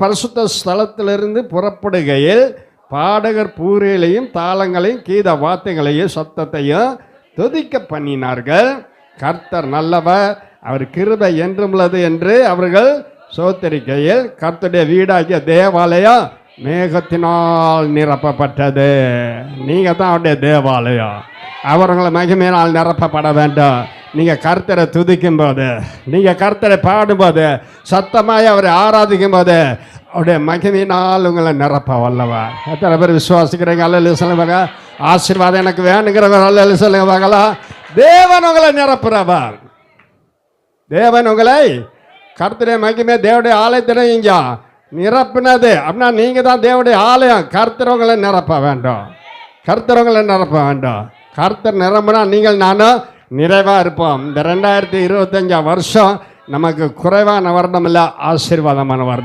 பரிசுத்த ஸ்தலத்திலிருந்து புறப்படுகையில் பாடகர் பூரையிலையும் தாளங்களையும் கீத வார்த்தைகளையும் சத்தத்தையும் துதிக்க பண்ணினார்கள். கர்த்தர் நல்லவர். அவர் கிருபை என்றும் உள்ளது என்று அவர்கள் சோத்தரிக்கையில் கர்த்தருடைய வீடாகிய தேவாலயம் மேகத்தினால் நிரப்பப்பட்டது. நீங்கள் தான் அவருடைய தேவாலயம். அவர்களை மகிமையினால் நிரப்பப்பட வேண்டும். நீங்கள் கர்த்தரை துதிக்கும் போது நீங்கள் கர்த்தரை பாடும்போது சத்தமாய் அவரை ஆராதிக்கும் போது அவருடைய மகிமையினால் உங்களை நிரப்ப வல்லவா. எத்தனை பேர் விசுவாசிக்கிறீங்க? அல்ல சொல்லுவாங்க ஆசீர்வாதம் எனக்கு வேணுங்கிறவர் அல்ல சொல்லுங்க பார்க்கலாம் தேவன் உங்களை நிரப்புறவர். தேவன் உங்களை கர்த்தருடைய மகிமை தேவடைய ஆலயத்திலே இங்க நிரப்பினது. அப்படின்னா நீங்கள் தான் தேவடைய ஆலயம். கர்த்தரவங்களை நிரப்ப வேண்டும். கர்த்தரவங்களை நிரப்ப வேண்டும். கர்த்தர் நிரம்பினா நீங்கள் நானும் நிறைவாக இருப்போம். இந்த ரெண்டாயிரத்தி இருபத்தஞ்சாம் வருஷம் நமக்கு குறைவான வருடம் இல்லை ஆசீர்வாதமான வருடம்.